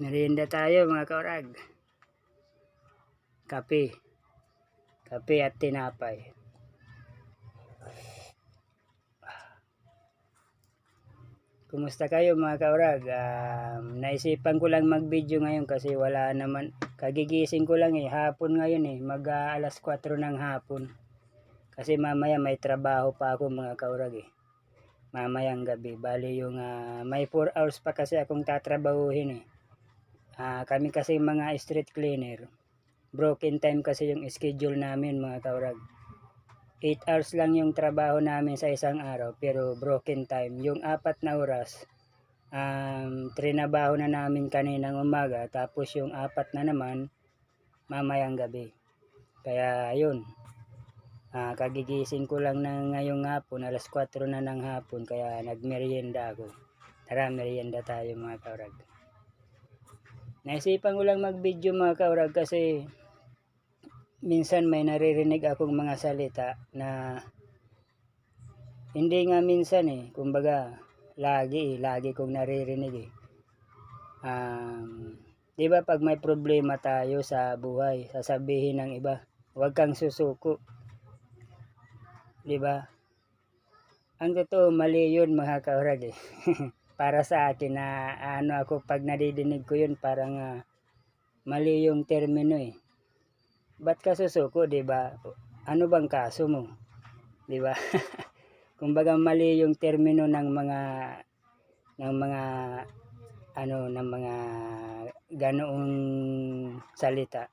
Merienda tayo mga kaurag. Kape. Kape at tinapay. Kumusta kayo mga kaurag? Um, naisipan ko lang mag-video ngayon kasi wala naman. Kagigising ko lang eh. Hapon ngayon eh. Mag uh, alas 4 ng hapon. Kasi mamaya may trabaho pa ako mga kaurag eh. Mamayang gabi. Bali yung uh, may 4 hours pa kasi akong tatrabahuhin eh. Uh, kami kasi mga street cleaner. Broken time kasi yung schedule namin mga kaurag. 8 hours lang yung trabaho namin sa isang araw pero broken time. Yung apat na oras, um, trinabaho na namin kaninang umaga tapos yung apat na naman mamayang gabi. Kaya yun, uh, kagigising ko lang na ngayong hapon, alas 4 na ng hapon kaya nagmerienda ako. Tara, merienda tayo mga kaurag. Naisipan ko lang mag-video mga kaurag kasi minsan may naririnig akong mga salita na hindi nga minsan eh, kumbaga lagi eh, lagi kong naririnig eh. Um, 'di ba pag may problema tayo sa buhay, sasabihin ng iba, huwag kang susuko. 'Di ba? Ang totoo mali 'yun mga kaurag eh. Para sa akin na ano ako pag nadidinig ko 'yun parang uh, mali yung termino eh ba't ka susuko, 'di ba? Ano bang kaso mo? 'Di ba? Kumbaga mali yung termino ng mga ng mga ano ng mga ganoong salita.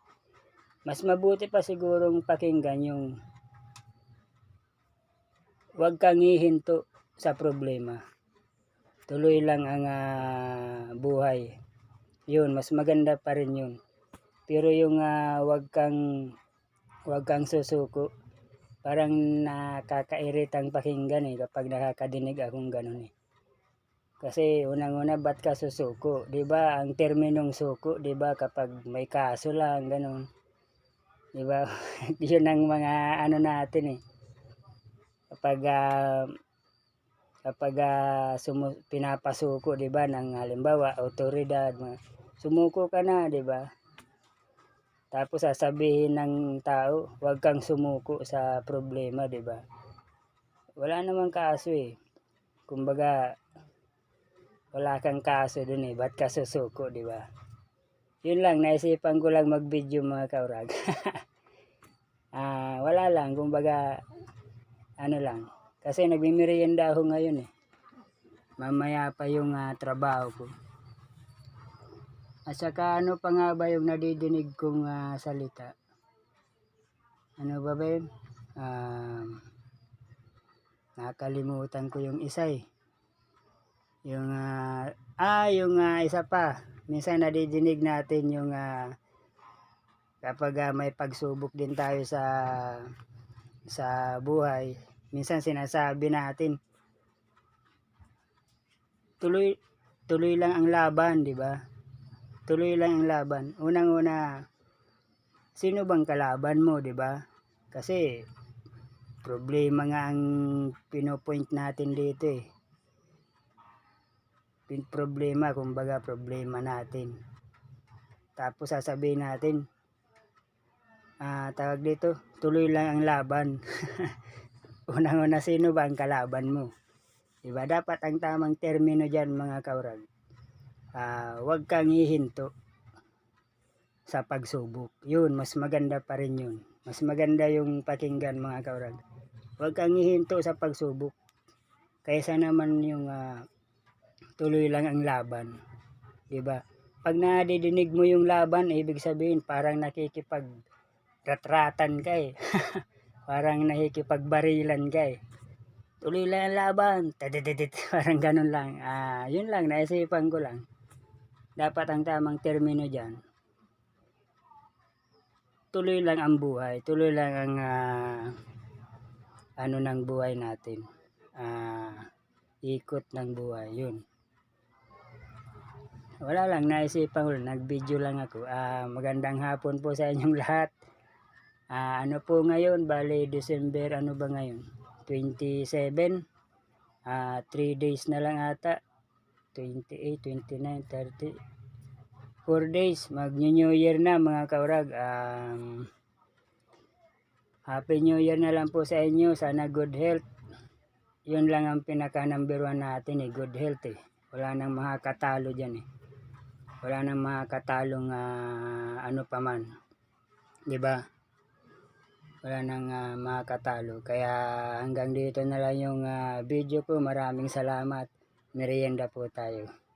Mas mabuti pa sigurong pakinggan yung huwag kang hihinto sa problema. Tuloy lang ang uh, buhay. Yun, mas maganda pa rin yun. Pero yung uh, wag kang wag kang susuko. Parang nakakairitang pakinggan eh kapag nakakadinig akong ganun eh. Kasi unang-una ba't ka susuko? 'Di ba? Ang terminong suko, 'di ba, kapag may kaso lang ganun. 'Di ba? 'Yun ang mga ano natin eh. Kapag uh, kapag uh, sumu- pinapasuko, 'di ba, ng halimbawa autoridad, sumuko ka na, 'di ba? Tapos sasabihin ng tao, huwag kang sumuko sa problema, 'di ba? Wala namang kaso eh. Kumbaga wala kang kaso dun eh. Ba't ka susuko, 'di ba? Yun lang, naisipan ko lang mag-video mga kaurag. ah, wala lang, kumbaga ano lang. Kasi nagmimerienda ako ngayon eh. Mamaya pa yung uh, trabaho ko. At saka ano pa nga ba yung nadidinig kong uh, salita? Ano ba ba yun? Um, nakalimutan ko yung isa eh. Yung, uh, ah, yung uh, isa pa. Minsan nadidinig natin yung uh, kapag uh, may pagsubok din tayo sa sa buhay. Minsan sinasabi natin tuloy tuloy lang ang laban, di ba? tuloy lang ang laban. Unang-una, sino bang kalaban mo, 'di ba? Kasi problema nga ang pinopoint natin dito eh. Pin problema, kumbaga problema natin. Tapos sasabihin natin, ah, tawag dito, tuloy lang ang laban. Unang-una, sino ba ang kalaban mo? Diba? Dapat ang tamang termino dyan mga kaurag uh, wag kang hihinto sa pagsubok. Yun, mas maganda pa rin yun. Mas maganda yung pakinggan mga kaurag. Huwag kang hihinto sa pagsubok. Kaysa naman yung uh, tuloy lang ang laban. 'Di ba? Pag nadidinig mo yung laban, ibig sabihin parang nakikipag ratratan ka eh. parang nakikipagbarilan ka eh. Tuloy lang ang laban. Tadididit. Parang ganun lang. Ah, yun lang. Naisipan ko lang dapat ang tamang termino dyan tuloy lang ang buhay tuloy lang ang uh, ano ng buhay natin uh, ikot ng buhay yun wala lang naisipan ko nag video lang ako uh, magandang hapon po sa inyong lahat uh, ano po ngayon bali December ano ba ngayon 27 uh, 3 days na lang ata 28, 29, 30. 4 days. Mag New Year na mga kaurag. Um, Happy New Year na lang po sa inyo. Sana good health. Yun lang ang pinaka number one natin eh. Good health eh. Wala nang makakatalo dyan eh. Wala nang makakatalong ah, ano pa man. ba? Wala nang ah, makakatalo. Kaya hanggang dito na lang yung ah, video ko. Maraming salamat. Merienda po tayo.